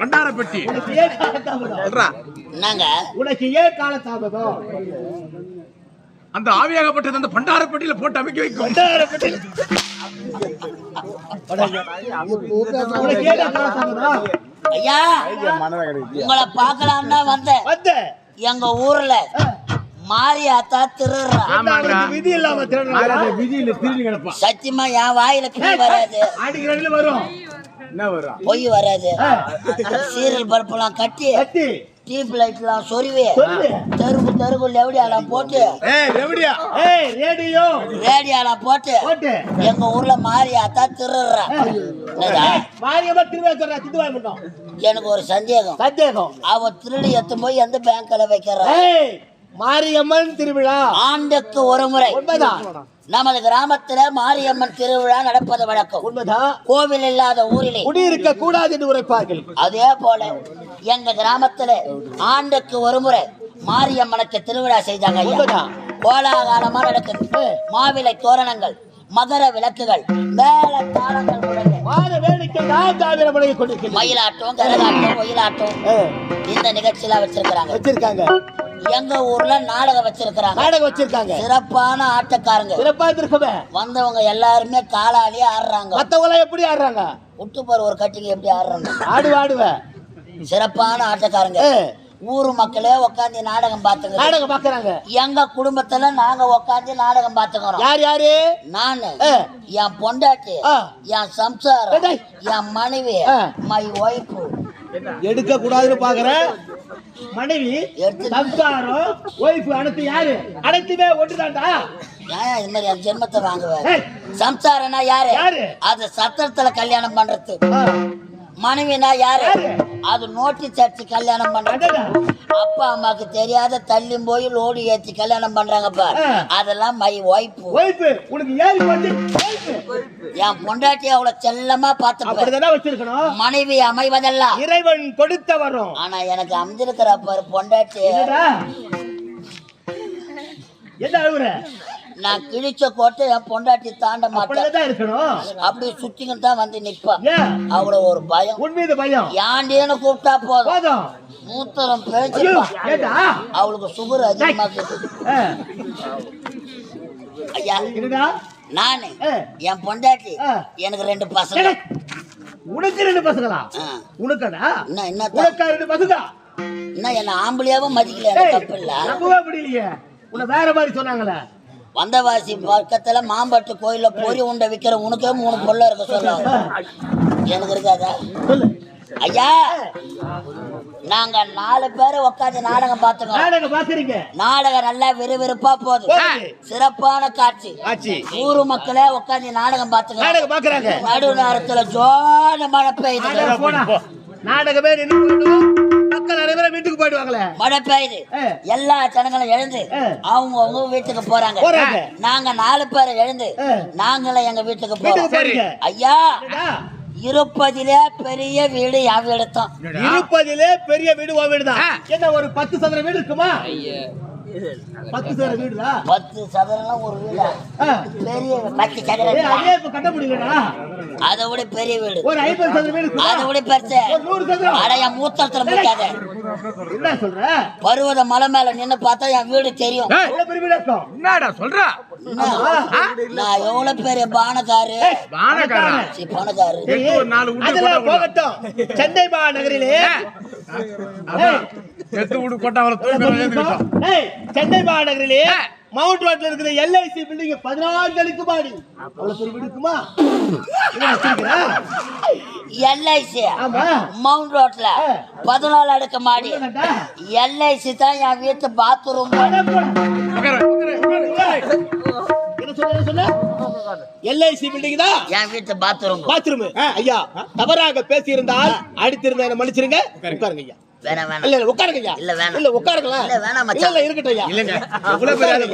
பண்டாரப்பட்டி. உனக்கு ஏன் காலத்தாமதம்? சொல்றா. என்னங்க? உனக்கு ஏன் காலத்தாமதம்? அந்த ஆவியாகப்பட்டது அந்த பண்டாரப்பட்டியில போட்டு அமைக்க வைக்கும். ஐயா உங்களை பார்க்கலாம் தான் வந்தேன். வந்த எங்க ஊர்ல மாரியாத்தா திருடுறா. அவனுக்கு விதி இல்லாம விதியில திருடி சத்தியமா என் வாயில வராது. அடிக்கிறதுல வரும். என்ன வரும்? பொய் வராது. சீரியல் பல்பெல்லாம் கட்டி கட்டி. டியூப் லைட்லாம் சொருவி சொல்லு. தெருக்கு தெருக்கு லெவடியாலாம் போட்டு ரேடியோ. ரேடியாலாம் போட்டு எங்க ஊர்ல மாரியாத்தா திருடுறா. என்னடா? மாரியம்மா திருவிழா சொல்றா. சித்து வாங்க மாட்டோம். எனக்கு ஒரு சந்தேகம். சந்தேகம். அவ திருடி எத்து போய் எந்த பேங்க்ல வைக்கிறா? ஏய் மாரியம்மன் திருவிழா. ஆண்டுக்கு ஒரு முறை. உண்மைதான் நமது கிராமத்துல மாரியம்மன் திருவிழா நடப்பது வழக்கம். உண்மைதான் கோவில் இல்லாத ஊரிலே. குடியிருக்க கூடாது என்று உரைப்பார்கள். அதே போல எங்க கிராமத்துல ஆண்டுக்கு ஒரு முறை மாரியம்மனுக்கு திருவிழா செய்தாங்க ஐயா. கோலாகாலமா நடக்குது மாவிலை தோரணங்கள் மகர விளக்குகள் மேல தாளங்கள் மயிலாட்டம் கரகாட்டம் ஒயிலாட்டம் இந்த நிகழ்ச்சியெல்லாம் வச்சிருக்கிறாங்க. வச்சிருக்காங்க. எங்க ஊர்ல நாடகம் வச்சிருக்கிறாங்க. நாடகம் வச்சிருக்காங்க. சிறப்பான ஆட்டக்காரங்க. சிறப்பா இருக்குமே வந்தவங்க எல்லாருமே காலாலேயே ஆடுறாங்க. மத்தவங்க எப்படி ஆடுறாங்க? விட்டுப்பாரு ஒரு கட்டிங்க எப்படி ஆடுறாங்க? ஆடு ஆடுவ. சிறப்பான ஆட்டக்காரங்க. ஊர் மக்களே உட்காந்து நாடகம் பார்த்துங்க நாடகம் பாக்குறாங்க. எங்க குடும்பத்துல நாங்க உட்காந்து நாடகம் பார்த்துக்கிறோம் யார் யாரு? நானு. என் பொண்டாட்டி. என் சம்சாரம். என் மனைவி. மை ஒய்ஃபு எடுக்க கூடாதுன்னு பாக்குறேன். மனைவி சம்சாரம் ஒய்ஃப் அனைத்து யாரு? அனைத்துமே ஒன்றுதான்டா. இது மாதிரி என் ஜென்மத்தை வாங்குவேன் ஏய், சம்சாரம்னா யாரு? யாரு? அது சத்திரத்துல கல்யாணம் பண்றது. மனைவினா யாரு? அது நோட்டீஸ் அடிச்சு கல்யாணம் அடடா. அப்பா அம்மாக்கு தெரியாத தள்ளி போய் லோடு ஏத்தி கல்யாணம் பண்றாங்க பார் ஆ. அதெல்லாம் மை ஒய்ஃப் என் பொண்டாட்டி அவளை செல்லமா வச்சிருக்கணும். மனைவி அமைவதெல்லாம் இறைவன் கொடுத்த வரும். ஆனா எனக்கு அமைஞ்சிருக்கிற பொண்டாட்டி என்ன நான் கிழிச்ச கோட்டை என் பொண்டாட்டி தாண்ட மாட்டேன். அப்படி சுத்திக்கிட்டு தான் வந்து நிப்பா ஏன் அவள ஒரு பயம். மீது பயம். யாண்டின்னு கூப்பிட்டா போதும். மூத்தரம் ஏண்டா? அவளுக்கு சுகர் அதிகமா ஐயா நானு. என் பொண்டாட்டி. எனக்கு ரெண்டு பசங்க. உனக்கு ரெண்டு பசங்களா. உனக்கடா? என்ன என்ன உனக்கா ரெண்டு பசங்க என்ன என்ன ஆம்பளையாவும் மதிக்கல தப்பு இல்ல. நம்பவே முடியலையே. உன்னை வேற மாதிரி சொன்னாங்களே. வந்தவாசி பக்கத்துல மாம்பட்டு கோயில்ல பொறி உண்டை விக்கிற உனக்கே மூணு பொல்ல இருக்க சொல்ல. எனக்கு இருக்காதா? ஐயா நாங்க நாலு பேர் உட்காந்து நாடகம் பார்த்துக்கோம். நாடகம் நல்லா விறுவிறுப்பா போகுது. சிறப்பான காட்சி. ஊரு மக்களே உட்காந்து நாடகம் பாக்குறாங்க நடு நேரத்துல ஜோன மழை பெய்யுது. நாடகம் நின்று மக்கள் அனைவரும் வீட்டுக்கு போயிடுவாங்களே? மழை பெய்யுது. எல்லா ஜனங்களும் எழுந்து. அவங்க அவங்க வீட்டுக்கு போறாங்க. நாங்க நாலு பேர் எழுந்து ஆ. நாங்களும் எங்க வீட்டுக்கு போறோம். போறீங்க. ஐயா? இருப்பதிலே பெரிய வீடு என் வீடு தான் இருப்பதிலே பெரிய வீடு உன் என்ன ஒரு பத்து சதுர வீடு இருக்குமா? பத்து சதுர பத்து ஒரு வீடா. பெரிய பத்து ஏய், சதுரம் அதே இப்ப கட்ட முடியலடா. அதை விட பெரிய வீடு. ஒரு ஐம்பது சதுர வீடு அதை விட பெருசு. ஒரு நூறு சதுரம். அட என் மூத்தத்துல முடிக்காத என்ன சொல்ற? பருவத மலை மேல நின்னு பார்த்தா என் வீடு தெரியும். என்னடா சொல்ற? நான் எவ்வளவு பெரிய பானக்காரு கூட போகட்டும். சென்னை மாநகரிலே அதான் எட்டு வீடு கொட்டா அவளை தூக்கி மேல ஏத்திக்கிட்டோம். ஏய், சென்னை மாநகரிலே மவுண்ட் ரோட்ல இருக்கிற எல்ஐசி பில்டிங் பதினான்கு அடுக்கு மாடி. அவ்வளவு பெரிய இருக்குமா? எல்ஐசி. ஆமா. மவுண்ட் ரோட்ல. பதினாலு அடுக்கு மாடி? எல்ஐசி தான் என் வீட்டு பாத்ரூம் எல்ஐசி பில்டிங் தான் என் வீட்டு பாத்ரூம் பாத்ரூம் ஐயா தவறாக பேசி இருந்தால் அடித்திருந்தா என்ன மன்னிச்சிருங்க உட்காருங்க ஐயா. வேணாம் இல்ல வேணாம். இல்ல உட்காருங்க இல்ல, வேணாம். இல்ல உட்காருங்களா? இல்ல, வேணாம் மச்சான். இல்ல இருக்கட்டும் இல்லைங்க. எவ்வளவு பெரிய ஆளு,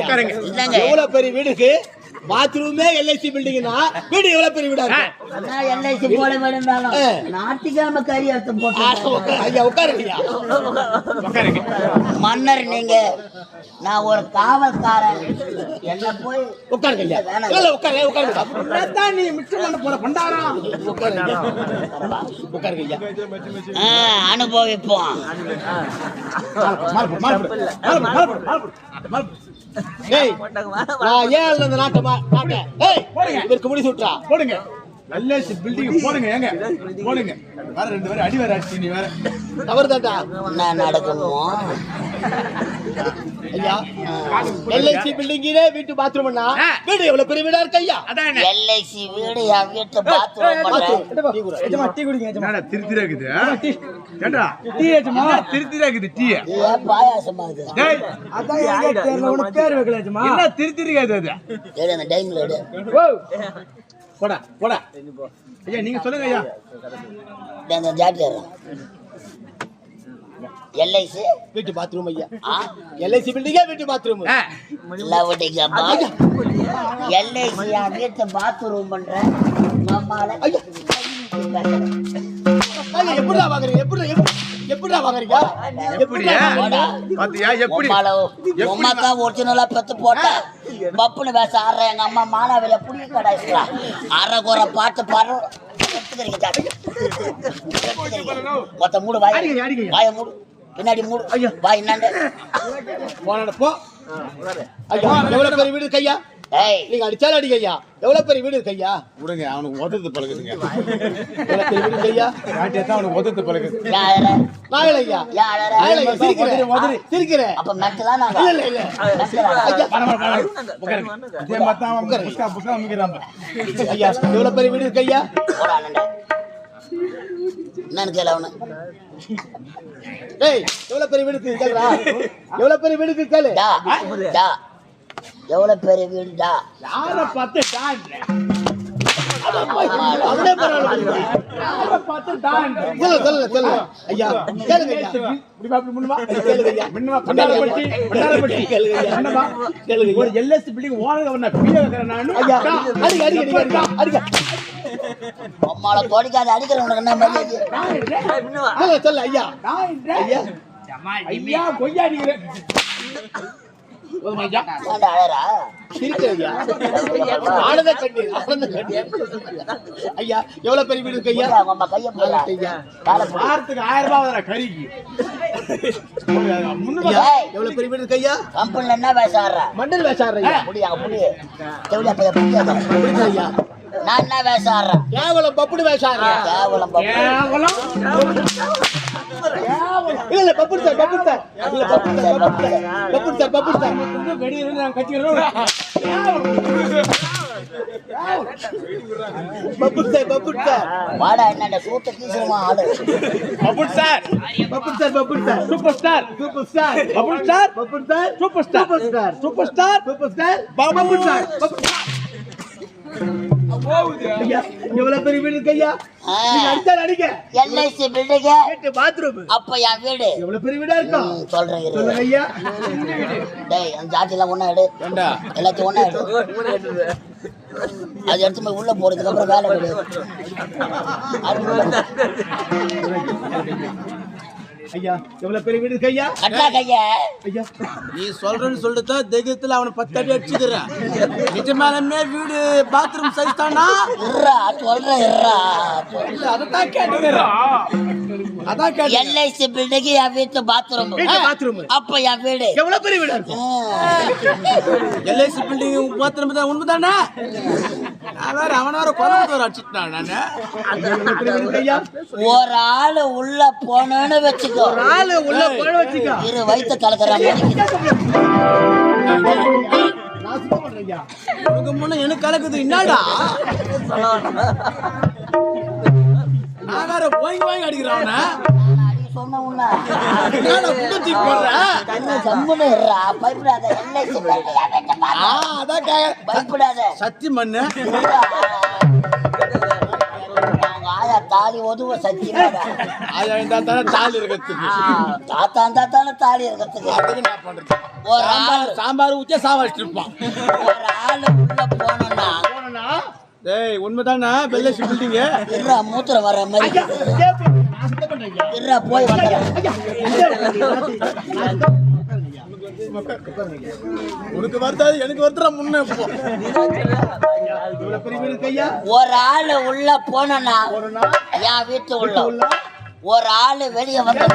இருக்கு பாத்ரூமே எல்ஐசி பில்டிங்னா வீடு எவ்வளவு பெரிய வீடா இருக்கும்? அண்ணா எல்ஐசி போட வேணும்னாலும். ஞாயிற்றுக்கிழமை கறி ஆ, போட்டு உட்காரு. ஐயா உட்காருங்க. ஐயா உட்காருங்க. மன்னர் நீங்க நான் ஒரு காவல்காரன். என்ன போய் உட்காருங்க. இல்ல, இல்ல, உட்காருங்க அப்படித்தான் நீ மிச்சம் பண்ண போற பண்டாரம் உட்காருங்க ஐயா. உட்காருங்க ஐயா அனுபவிப்போம் ஏய் நான் ஏன் இந்த நாட்டை மா- நாட்டை ஏய் இவருக்கு முடி சுற்றா போடுங்க. நல்ல பில்டிங் போடுங்க ஏங்க. போடுங்க. வேற ரெண்டு பேரும் அடி வேற அடிச்சு நீ வேற. தவறு தாண்டா என்ன நடக்குமோ? ஐயா எல்ஐசி பில்டிங்கிலே வீட்டு பாத்ரூம்னா வீடு எவ்வளவு பெரிய வீடா இருக்கு ஐயா? அதான் எல்ஐசி வீடு என் வீட்டு பாத்ரூம் பண்றேன் என்னடா திருத்திரா இருக்குது? ஏண்டா? டீ ஏச்சுமா திருத்திரா இருக்குது டீ? ஏன் பாயாசமா இது? டேய். என்ன திருத்திருக்காது அது? எடு அந்த டைம்ல எடு. போடா போடா. ஐயா நீங்க சொல்லுங்க ஐயா. அந்த ஜாக்கெட் எல்ஐசி. வீட்டு பாத்ரூம் ஐயா. ஆ? எல்ஐசி பில்டிங்கே வீட்டு பாத்ரூம். எல்ஐசி வீட்டு பாத்ரூம் பண்றேன் மாமால ஐயா. ஐயா எப்படிடா வாங்குறீங்க? எப்படி எப்படிடா வாங்குறீங்க? எப்படியா? பாத்தியா எப்படி? உமாக்கா ஒரிஜினலா பெத்து போட்டா பப்புனு பேச ஆடுற எங்க அம்மா மானாவில புளி கடாய்க்கலாம் அரை குறை பாட்டு. எடுத்துக்கிறீங்க. மொத்த மூடு வாய். மூடு. பின்னாடி மூடு. வாய் என்னண்டு போ. ஐயா எவ்வளவு பெரிய வீடு ஐயா ஏய் நீங்க அடிச்சாலும் அடிங்க ஐயா எவ்வளவு பெரிய வீடு இருக்கு ஐயா? விடுங்க அவனுக்கு ஒதத்து பழகுதுங்க. எவ்வளவு பெரிய வீடு ஐயா? அவனுக்கு ஒதத்து பழகுது. நாகல ஐயா. சிரிக்கிறேன். உதறி. சிரிக்கிறேன். அப்ப மெட்டலாம் நாங்க இல்ல இல்ல இல்ல. மெட்டலா? ஐயா உட்காருங்க. இதே மாதிரி தான் அவன் புஷ்கா புஷ்கா அமைக்கிறான் ஐயா எவ்வளவு பெரிய வீடு இருக்கு ஐயா. என்னன்னு கேளு அவனு. ஏய் எவ்வளவு பெரிய வீடு இருக்கு கேளுடா. எவ்வளவு பெரிய வீடு இருக்கு கேளு. டா டா. எவ்வளவு பெரிய வீடுடா? யார பார்த்து ஒரு எல்எஸ் பில்டிங் ஓனர் அடிங்க அம்மால தொடிக்காத அடிக்கிற உனக்கு என்ன மரியாதை சொல்லுங்க ஐயா. ஐயா. ஐயா கொய்யா அடிக்கிறேன். ஐயா. எவ்வளவு பெரிய வீடு ஐயா? உங்க கைய ஐயா. வாரத்துக்கு ஆயிரம் ரூபாய் வர கறிக்கு. எவ்வளவு பெரிய வீடு ஐயா? கம்பெனில என்ன பேச ஆடுற மண்டல் புடிக்காத புரியுதா ஐயா? நான் என்ன பேச ஆடுறேன் கேவலம் பப்புடு கேவலம் பாப்பு. இல்ல இல்ல பப்புடு சார் பப்புடு சார் இல்ல பப்புடு சார் பப்புடு சார் பப்புடு சார் பப்புடு சார் வெடியிருந்து நான் கட்டிக்கிறோம் பப்புடு சார் பப்புடு சார் வாடா என்னடா சூட்ட கீசுமா ஆடு அபுல் சார் பப்புடு sir பப்புடு sir super star super star sir super star super star super star super star sir sir எவ்வளவு பெரிய வீடு இருக்கு ஐயா நீங்க அடிச்சா எல்ஐசி வீட்டு பாத்ரூம் அப்ப என் வீடு. எவ்வளவு பெரிய வீடா இருக்கும்? சொல்றேன். சொல்லுங்க ஐயா. டேய் அந்த ஜாட்டிலாம் ஒண்ணா எடு. எல்லாத்தையும் ஒண்ணா எடு. அது எடுத்து போய் உள்ள போடுறதுக்கு அப்புறம் வேலை கிடையாது. ஐயா எவ்வளவு பெரிய வீடு ஐயா? கட்டா கைய ஐயா. நீ சொல்றேன்னு சொல்லிட்டு தைரியத்துல அவனை பத்து அடி அடிச்சுக்கிறேன் நிஜமாலுமே வீடு பாத்ரூம் சைஸ் தானா? சொல்றேன் அதான் கேட்டுக்கிறேன். அதான் கேட்டு எல்ஐசி பில்டிங் என் வீட்டு பாத்ரூம் பாத்ரூம் அப்ப என் வீடு. எவ்வளவு பெரிய வீடா. எல்ஐசி பில்டிங் பாத்ரூம் தான் உண்மைதானே? வேற அவன வேற கொலை அடிச்சுட்டான் நானு ஒரு ஆளு உள்ள போனேன்னு வச்சுக்கோ. ஆளு உள்ள பழ வச்சுக்கோ. இரு வயித்த கலக்கிற மாதிரி நான் சுத்தம் பண்றேன் ஐயா உனக்கு முன்ன எனக்கு கலக்குது என்னடா போய் வாங்கி அடிக்கிறேன் சொன்ன உடனே சம்பளம் இருறா பயப்படாத. அதான் பயப்படாத. சத்தி மண்ணு. தாலி ஒதுவ சத்தியமா தாலி இருக்கிறதுக்கு. தாத்தான் தாத்தான தாலி ஒரு ஆள் சாம்பார் ஊற்றி சாவடிச்சு இருப்பான் ஒரு ஆள் உள்ள போனோம்னா போனோம்னா உண்மைதானா? பெல்ல மூத்திரம் வர மாதிரி. இருடா போய் உனக்கு வருத்தாது எனக்கு வருத்தா முன்ன ஒரு ஆளு உள்ள போனா என் வீட்டு உள்ள. ஒரு ஆளு வெளியே வந்த.